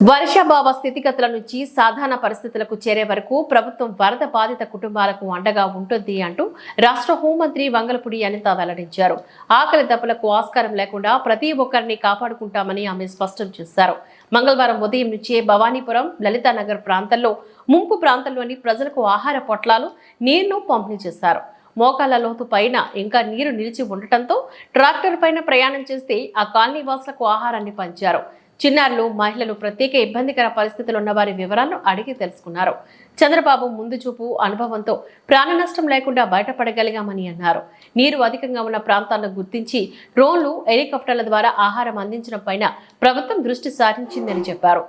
వర్షాభావ స్థితిగతుల నుంచి సాధారణ పరిస్థితులకు చేరే వరకు ప్రభుత్వం వరద బాధిత కుటుంబాలకు అండగా ఉంటుంది అంటూ రాష్ట్ర హోంమంత్రి వంగలపూడి అనిత వెల్లడించారు. ఆకలి దెబ్బలకు ఆస్కారం లేకుండా ప్రతి ఒక్కరిని కాపాడుకుంటామని ఆమె స్పష్టం చేశారు. మంగళవారం ఉదయం నుంచే భవానీపురం లలితానగర్ ప్రాంతాల్లో ముంపు ప్రాంతంలోని ప్రజలకు ఆహార పొట్లాలు నీరును పంపిణీ చేశారు. మోకాల లోతు పైన ఇంకా నీరు నిలిచి ఉండటంతో ట్రాక్టర్ పైన ప్రయాణం చేస్తే ఆ కాలనీ వాసులకు ఆహారాన్ని పంచారు. చిన్నారులు మహిళలు ప్రత్యేక ఇబ్బందికర పరిస్థితులు ఉన్న వారి వివరాలను అడిగి తెలుసుకున్నారు. చంద్రబాబు ముందు చూపు అనుభవంతో ప్రాణ నష్టం లేకుండా బయటపడగలిగామని అన్నారు. నీరు అధికంగా ఉన్న ప్రాంతాలను గుర్తించి డ్రోన్లు హెలికాప్టర్ల ద్వారా ఆహారం అందించడం పైన ప్రభుత్వం దృష్టి సారించిందని చెప్పారు.